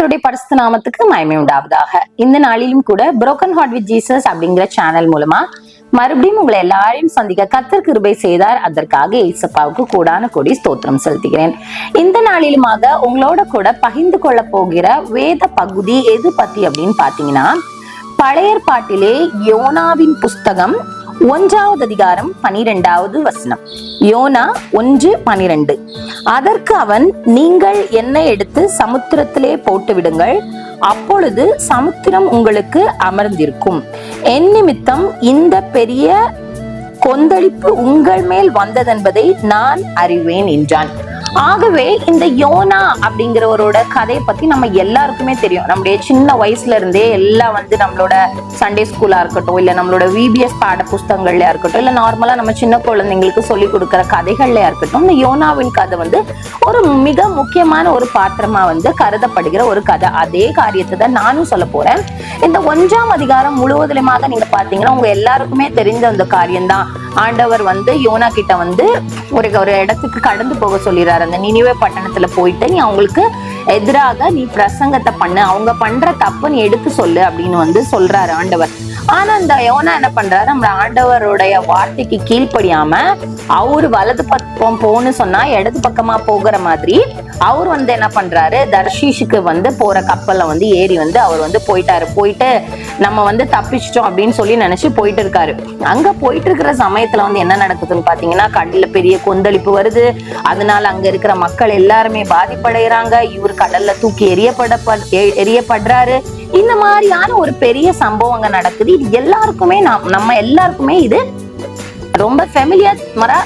கர்த்தருடைய பரிசு நாமத்துக்கு மயமே உண்டாவதாக. இந்த நாளிலும் கூட புரோக்கன் ஹார்ட் வித் ஜீசஸ் அப்படிங்கிற சேனல் மூலமா மறுபடியும் உங்களை எல்லாரையும் சந்திக்க கத்தர் கிருபை செய்தார். அதற்காக ஏசப்பாவுக்கு கூடான கொடி ஸ்தோத்திரம் செலுத்துகிறேன். இந்த நாளிலுமாக உங்களோட கூட பகிர்ந்து கொள்ள போகிற வேத பகுதி எது பத்தி அப்படின்னு பாத்தீங்கன்னா பழைய ஏற்பாட்டிலே யோனாவின் புஸ்தகம் ஒன்றாவது அதிகாரம் பனிரெண்டாவது வசனம். யோனா ஒன்று பனிரெண்டு. அதற்கு அவன் நீங்கள் என்னை எடுத்து சமுத்திரத்திலே போட்டு விடுங்கள் அப்பொழுது சமுத்திரம் உங்களுக்கு அமர்ந்திருக்கும். என் நிமித்தம் இந்த பெரிய கொந்தளிப்பு உங்கள் மேல் வந்ததென்பதை நான் அறிவேன் என்றான். ஆகவே இந்த யோனா அப்படிங்கிறவரோட கதையை பத்தி நம்ம எல்லாருக்குமே தெரியும். நம்முடைய சின்ன வயசுல இருந்தே எல்லாம் வந்து நம்மளோட சண்டே ஸ்கூலா இருக்கட்டும் இல்ல நம்மளோட விபிஎஸ் பாட புஸ்தகங்கள்லயா இருக்கட்டும் இல்ல நார்மலா நம்ம சின்ன குழந்தைங்களுக்கு சொல்லி கொடுக்குற கதைகள்லயா இருக்கட்டும் இந்த யோனாவின் கதை வந்து ஒரு மிக முக்கியமான ஒரு பாத்திரமா வந்து கருதப்படுகிற ஒரு கதை. அதே காரியத்தை தான் நானும் சொல்ல போறேன். இந்த ஒன்றாம் அதிகாரம் முழுவதிலுமாக நீங்க பாத்தீங்கன்னா உங்க எல்லாருக்குமே தெரிந்த அந்த காரியம்தான். ஆண்டவர் வந்து யோனா கிட்ட வந்து ஒரு ஒரு இடத்துக்கு கடந்து போக சொல்லிடுறாரு அந்த நினைவே பட்டணத்துல போயிட்டு நீ அவங்களுக்கு எதிராக நீ பிரசங்கத்தை பண்ணு. அவங்க பண்ற தப்பு நீ எடுத்து சொல்லு அப்படின்னு வந்து சொல்றாரு ஆண்டவர். ஆனா இந்த யோனா என்ன பண்றாரு? நம்ம ஆண்டவருடைய வார்த்தைக்கு கீழ்ப்படியாம அவரு வலது பக்கம் போன்னு சொன்னா இடது பக்கமா போகிற மாதிரி அவர் வந்து என்ன பண்றாரு? தர்ஷீஷுக்கு வந்து போற கப்பல்ல வந்து ஏறி வந்து அவர் வந்து போயிட்டாரு. போயிட்டு நம்ம வந்து தப்பிச்சிட்டோம் அப்படின்னு சொல்லி நினைச்சு போயிட்டு இருக்காரு. அங்க போயிட்டு இருக்கிற சமயத்துல வந்து என்ன நடக்குதுன்னு பாத்தீங்கன்னா கடல்ல பெரிய கொந்தளிப்பு வருது. அதனால அங்க இருக்கிற மக்கள் எல்லாருமே பாதிப்படைகிறாங்க இவர் கடல்ல தூக்கி எரியப்பட எரியப்படுறாரு இந்த மாதிரியான ஒரு பெரிய சம்பவம் அங்க நடக்குது. இது எல்லாருக்குமே நம்ம எல்லாருக்குமே இது ரொம்ப ஃபெமிலியர்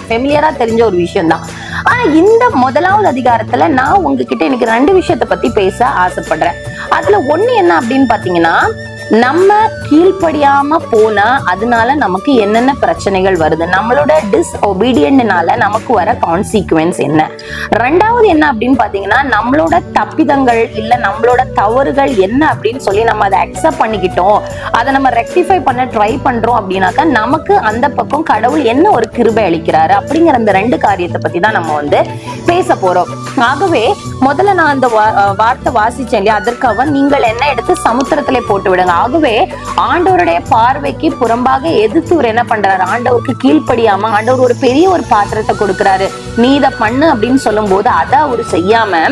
ஃபெமிலியரா தெரிஞ்ச ஒரு விஷயம் தான் ஆனா இந்த முதலாவது அதிகாரத்துல நான் உங்ககிட்ட எனக்கு ரெண்டு விஷயத்தை பத்தி பேச ஆசைப்படுறேன். அதுல ஒண்ணு என்ன அப்படின்னு பாத்தீங்கன்னா நம்ம கீழ்ப்படியாம போனா அதனால நமக்கு என்னென்ன பிரச்சனைகள் வருது? நம்மளோட டிஸ்ஒபீடியன்ட்னால நமக்கு வர கான்சிக்வன்ஸ் என்ன? ரெண்டாவது என்ன அப்படின்னு பாத்தீங்கன்னா நம்மளோட தப்பிதங்கள் இல்ல நம்மளோட தவறுகள் என்ன அப்படின்னு சொல்லி நம்ம அதை அக்செப்ட் பண்ணிக்கிட்டோம். அதை நம்ம ரெக்டிஃபை பண்ண ட்ரை பண்றோம் அப்படின்னாக்கா நமக்கு அந்த பக்கம் கடவுள் என்ன ஒரு கிருபை அளிக்கிறாரு அப்படிங்கிற அந்த ரெண்டு காரியத்தை பத்தி தான் நம்ம வந்து பேச போறோம். ஆகவே முதல்ல நான் அந்த வார்த்தை வாசிச்சேன் இல்லையா? அதற்காக நீங்கள் என்ன எடுத்து சமுத்திரத்திலே போட்டு விடுங்க. ஆகவே ஆண்டவருடைய பார்வைக்கு புறம்பாக எதிர்த்து இவர் என்ன பண்றாரு? ஆண்டவருக்கு கீழ்ப்படியாம ஆண்டவர் ஒரு பெரிய ஒரு பாத்திரத்தை கொடுக்கிறாரு. நீ இதை பண்ணு அப்படின்னு சொல்லும் போது அதை அவர் செய்யாம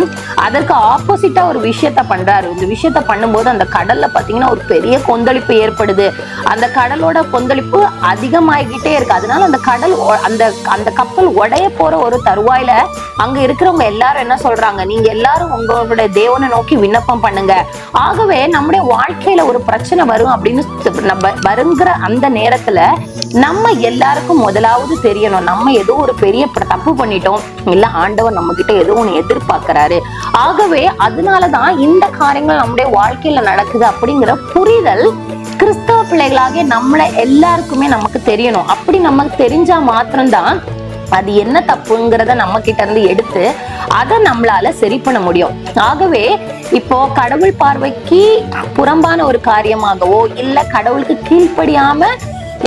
அதற்கு ஆப்போசிட்டா ஒரு விஷயத்த பண்றாரு. இந்த விஷயத்த பண்ணும்போது அந்த கடல்ல பாத்தீங்கன்னா ஒரு பெரிய கொந்தளிப்பு ஏற்படுது. அந்த கடலோட கொந்தளிப்பு அதிகமாகிக்கிட்டே இருக்கு. அதனால அந்த கடல் அந்த அந்த கப்பல் உடைய போற ஒரு தருவாயில அங்க இருக்கிறவங்க எல்லாரும் என்ன சொல்றாங்க? நீங்க எல்லாரும் உங்களோட தேவனை நோக்கி விண்ணப்பம் பண்ணுங்க. ஆகவே நம்முடைய வாழ்க்கையில ஒரு பிரச்சனை வரும் அப்படின்னு நம்ம வருங்கிற அந்த நேரத்துல நம்ம எல்லாருக்கும் முதலாவது தெரியணும். நம்ம ஏதோ ஒரு பெரிய தப்பு பண்ணிட்டோம். இல்ல ஆண்டவர் நம்ம கிட்ட ஏதோ ஒண்ணு எதிர்பார்க்கிறாரு. ஆகவே அதனாலதான் இந்த காரியங்கள் நம்முடைய வாழ்க்கையில நடக்குது அப்படிங்கிற புரிதல் கிறிஸ்தவ பிள்ளைகளாகிய நம்மள எல்லாருக்குமே நமக்கு தெரியணும். அப்படி நமக்கு தெரிஞ்சா மாத்திரம்தான் அது என்ன தப்புங்கிறத நம்ம கிட்ட இருந்து எடுத்து அதை நம்மளால சரி பண்ண முடியும். ஆகவே இப்போ கடவுள் பார்வைக்கு புறம்பான ஒரு காரியமாகவோ இல்ல கடவுளுக்கு கீழ்ப்படியாம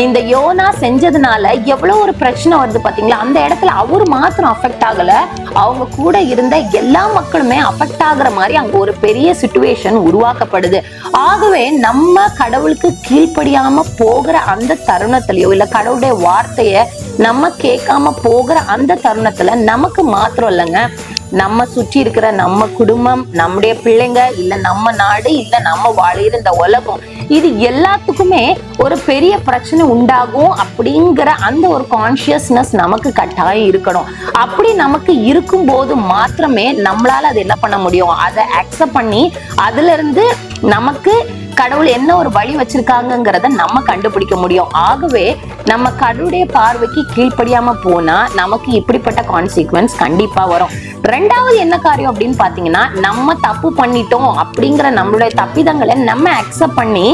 இந்த யோனா செஞ்சதுனால எவ்வளோ ஒரு பிரச்சனை வருது பார்த்தீங்களா? அந்த இடத்துல அவர் மாத்திரம் அஃபெக்ட் ஆகலை. அவங்க கூட இருந்த எல்லா மக்களுமே அஃபெக்ட் ஆகுற மாதிரி அங்கே ஒரு பெரிய சுச்சுவேஷன் உருவாக்கப்படுது. ஆகவே நம்ம கடவுளுக்கு கீழ்ப்படியாமல் போகிற அந்த தருணத்துலையோ இல்லை கடவுளுடைய வார்த்தையை நம்ம கேட்காம போகிற அந்த தருணத்துல நமக்கு மாத்திரம் இல்லைங்க. நம்ம சுற்றி இருக்கிற நம்ம குடும்பம் நம்முடைய பிள்ளைங்க இல்ல நம்ம நாடு இல்ல நம்ம வாழ்கிற இந்த உலகம் இது எல்லாத்துக்குமே ஒரு பெரிய பிரச்சனை உண்டாகும் அப்படிங்கிற அந்த ஒரு கான்சியஸ்னஸ் நமக்கு கட்டாயம் இருக்கணும். அப்படி நமக்கு இருக்கும்போது மாத்திரமே நம்மளால அதை என்ன பண்ண முடியும்? அதை அக்செப்ட் பண்ணி அதுல இருந்து நமக்கு கடவுள் என்ன ஒரு வழி வச்சிருக்காங்கங்கிறத நம்ம கண்டுபிடிக்க முடியும். ஆகவே நம்ம கடவுளுடைய பார்வைக்கு கீழ்ப்படியாம போனா நமக்கு இப்படிப்பட்ட கான்சிக்வன்ஸ் கண்டிப்பா வரும். ரெண்டாவது என்ன காரியம் அப்படின்னு பாத்தீங்கன்னா நம்ம தப்பு பண்ணிட்டோம் அப்படிங்கிற நம்மளுடைய தப்பிதங்களை நம்ம அக்செப்ட் பண்ணி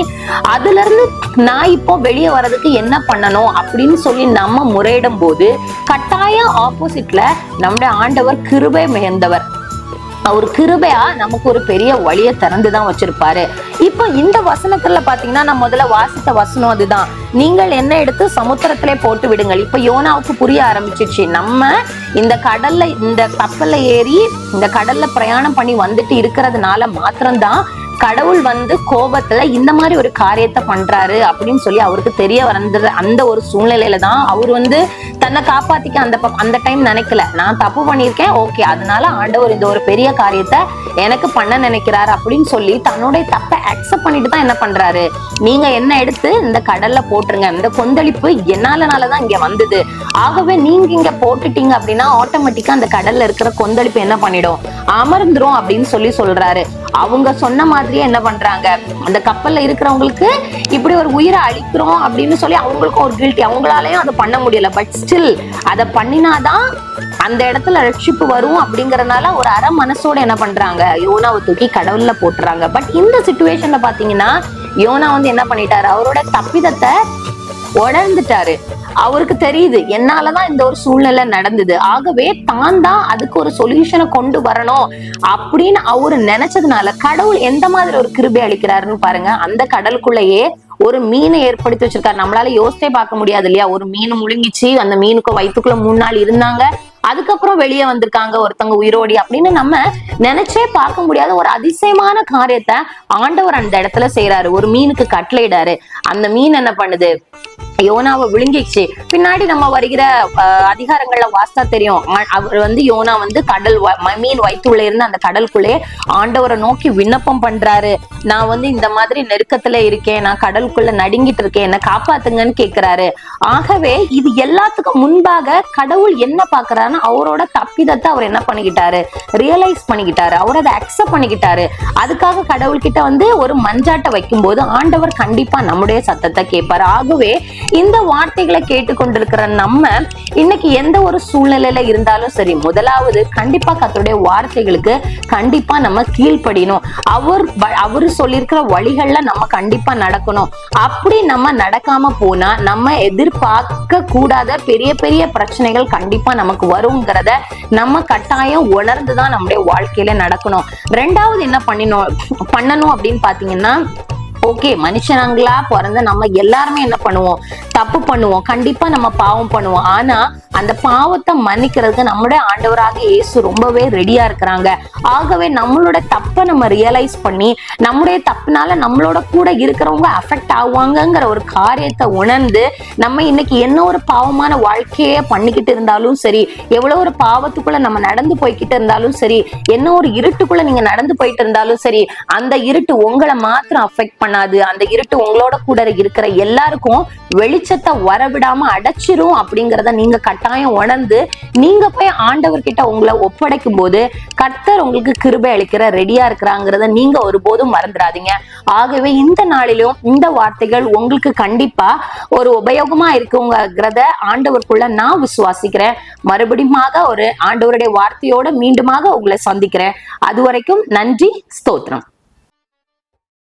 அதுல இருந்து நான் இப்போ வெளியே வர்றதுக்கு என்ன பண்ணணும் அப்படின்னு சொல்லி நம்ம முறையிடும் போது கட்டாயம் ஆப்போசிட்ல நம்முடைய ஆண்டவர் கிருபை மிகுந்தவர். அவர் கிருபையா நமக்கு ஒரு பெரிய வழியை திறந்துதான் வச்சிருப்பாரு. இப்போ இந்த வசனத்துல பாத்தீங்கன்னா நான் முதல்ல வாசித்த வசனம் அதுதான். நீங்கள் என்ன எடுத்து சமுத்திரத்திலே போட்டு விடுங்கள். இப்ப யோனாவுக்கு புரிய ஆரம்பிச்சிச்சு நம்ம இந்த கடல்ல இந்த கப்பல்ல ஏறி இந்த கடல்ல பிரயாணம் பண்ணி வந்துட்டு இருக்கிறதுனால மாத்திரம்தான் கடவுள் வந்து கோபத்துல இந்த மாதிரி ஒரு காரியத்தை பண்றாரு அப்படின்னு சொல்லி அவருக்கு தெரிய வந்துடுற அந்த ஒரு சூழ்நிலையில தான் அவர் வந்து தன்னை காப்பாத்திக்க அந்த அந்த டைம் நினைக்கல. நான் தப்பு பண்ணியிருக்கேன் ஓகே அதனால ஆண்டவர் இந்த ஒரு பெரிய காரியத்தை எனக்கு பண்ண நினைக்கிறாரு அப்படின்னு சொல்லி தன்னுடைய தப்பை அக்செப்ட் பண்ணிட்டு தான் என்ன பண்றாரு? நீங்க என்ன எடுத்து இந்த கடல்ல போட்டுருங்க. இந்த கொந்தளிப்பு என்னாலனாலதான் இங்க வந்தது. ஆகவே நீங்க இங்க போட்டுட்டீங்க அப்படின்னா ஆட்டோமேட்டிக்கா அந்த கடல்ல இருக்கிற கொந்தளிப்பு என்ன பண்ணிடும்? அமர்ந்துரும் அப்படின்னு சொல்லி சொல்றாரு. அவங்க சொன்ன மாதிரியே என்ன பண்றாங்க? அந்த கப்பல்ல இருக்கிறவங்களுக்கு இப்படி ஒரு உயிரை அழிக்கிறோம் அப்படின்னு சொல்லி அவங்களுக்கும் ஒரு கில்ட்டி அவங்களாலயும் அதை பண்ண முடியல. பட் ஸ்டில் அதை பண்ணினாதான் அந்த இடத்துல ரட்சிப்பு வரும் அப்படிங்கறதுனால ஒரு அரை மனசோட என்ன பண்றாங்க? யோனாவை தூக்கி கடவுள்ல போட்டுறாங்க. பட் இந்த சுச்சுவேஷன்ல பாத்தீங்கன்னா யோனா வந்து என்ன பண்ணிட்டாரு? அவரோட தப்பிதத்தை உணர்ந்துட்டாரு. அவருக்கு தெரியுது. என்னாலதான் இந்த ஒரு சூழ்நிலை நடந்தது. ஆகவே தான் தான் அதுக்கு ஒரு சொல்யூஷனை கொண்டு வரணும் அப்படின்னு அவரு நினைச்சதுனால கடவுள் எந்த மாதிரி ஒரு கிருபை அளிக்கிறாருன்னு பாருங்க. அந்த கடலுக்குள்ளேயே ஒரு மீனை ஏற்படுத்தி வச்சிருக்காரு. நம்மளால யோசித்தே பார்க்க முடியாது இல்லையா? ஒரு மீன் முழுங்கிச்சு அந்த மீனுக்கு வயித்துக்குள்ள மூணு நாள் இருந்தாங்க. அதுக்கப்புறம் வெளியே வந்திருக்காங்க ஒருத்தவங்க உயிரோடி அப்படின்னு நம்ம நினைச்சே பார்க்க முடியாத ஒரு அதிசயமான காரியத்தை ஆண்டவர் அந்த இடத்துல செய்யறாரு ஒரு மீனுக்கு கட்டளையிடாரு. அந்த மீன் என்ன பண்ணுது? யோனாவை விழுங்கிச்சு பின்னாடி நம்ம வருகிற அதிகாரங்கள்ல வாஸ்தா தெரியும். அவர் வந்து யோனா வந்து கடல் மீன் வயிற்றுள்ள இருந்து அந்த கடலுக்குள்ளே ஆண்டவரை நோக்கி விண்ணப்பம் பண்றாரு. நான் வந்து இந்த மாதிரி நெருக்கத்துல இருக்கேன். நான் கடலுக்குள்ள நடுங்கிட்டு இருக்கேன். என்ன காப்பாத்துங்கன்னு கேக்குறாரு. ஆகவே இது எல்லாத்துக்கும் முன்பாக கடவுள் என்ன பாக்குறாருன்னா அவரோட தப்பிதத்தை அவர் என்ன பண்ணிக்கிட்டாரு? ரியலைஸ் பண்ணிக்கிட்டாரு. அவர் அதை அக்செப்ட் பண்ணிக்கிட்டாரு. அதுக்காக கடவுள்கிட்ட வந்து ஒரு மஞ்சாட்டை வைக்கும்போது ஆண்டவர் கண்டிப்பா நம்முடைய சத்தத்தை கேட்பாரு. ஆகவே இந்த வார்த்தைகளை கேட்டுக்கொண்டிருக்கிற நம்ம இன்னைக்கு எந்த ஒரு சூழ்நிலையில இருந்தாலும் சரி முதலாவது கண்டிப்பா கத்தருடைய வார்த்தைகளுக்கு கண்டிப்பா நம்ம கீழ்ப்படியணும். அவர் அவரு சொல்லியிருக்கிற வழிகள்ல நம்ம கண்டிப்பா நடக்கணும். அப்படி நம்ம நடக்காம போனா நம்ம எதிர்பார்க்க கூடாத பெரிய பெரிய பிரச்சனைகள் கண்டிப்பா நமக்கு வருங்கிறத நம்ம கட்டாயம் உணர்ந்துதான் நம்முடைய வாழ்க்கையில நடக்கணும். ரெண்டாவது என்ன பண்ணினோம் பண்ணணும் அப்படின்னு பாத்தீங்கன்னா ஓகே மனுஷனாங்களா பிறந்த நம்ம எல்லாருமே என்ன பண்ணுவோம்? தப்பு பண்ணுவோம். கண்டிப்பா நம்ம பாவம் பண்ணுவோம். ஆனா அந்த பாவத்தை மன்னிக்கிறதுக்கு நம்முடைய ஆண்டவராக இயேசு ரொம்பவே ரெடியா இருக்கிறாங்க. ஆகவே நம்மளோட தப்பை நம்ம ரியலைஸ் பண்ணி நம்முடைய தப்புனால நம்மளோட கூட இருக்கிறவங்க அஃபெக்ட் ஆவாங்கங்கிற ஒரு காரியத்தை உணர்ந்து நம்ம இன்னைக்கு என்ன ஒரு பாவமான வாழ்க்கையே பண்ணிக்கிட்டு இருந்தாலும் சரி எவ்வளவு ஒரு பாவத்துக்குள்ள நம்ம நடந்து போய்கிட்டு இருந்தாலும் சரி என்ன ஒரு இருட்டுக்குள்ள நீங்க நடந்து போயிட்டு இருந்தாலும் சரி அந்த இருட்டு உங்களை மாத்திரம் அஃபெக்ட் பண்ணாது. அந்த இருட்டு உங்களோட கூட இருக்கிற எல்லாருக்கும் வெளிச்சத்தை வரவிடாம அடைச்சிரும் அப்படிங்கிறத நீங்க கட்டாயம் உணர்ந்து நீங்க போய் ஆண்டவர்கிட்ட உங்களை ஒப்படைக்கும் போது கர்த்தர் உங்களுக்கு கிருபை அளிக்கிற ரெடியா இருக்கிறாங்கிறத நீங்க ஒருபோதும் மறந்துடாதீங்க. ஆகவே இந்த நாளிலும் இந்த வார்த்தைகள் உங்களுக்கு கண்டிப்பா ஒரு உபயோகமா இருக்குங்கிறத ஆண்டவருக்குள்ள நான் விசுவாசிக்கிறேன். மறுபடியுமாக ஒரு ஆண்டவருடைய வார்த்தையோட மீண்டுமாக உங்களை சந்திக்கிறேன். அது வரைக்கும் நன்றி ஸ்தோத்திரம்.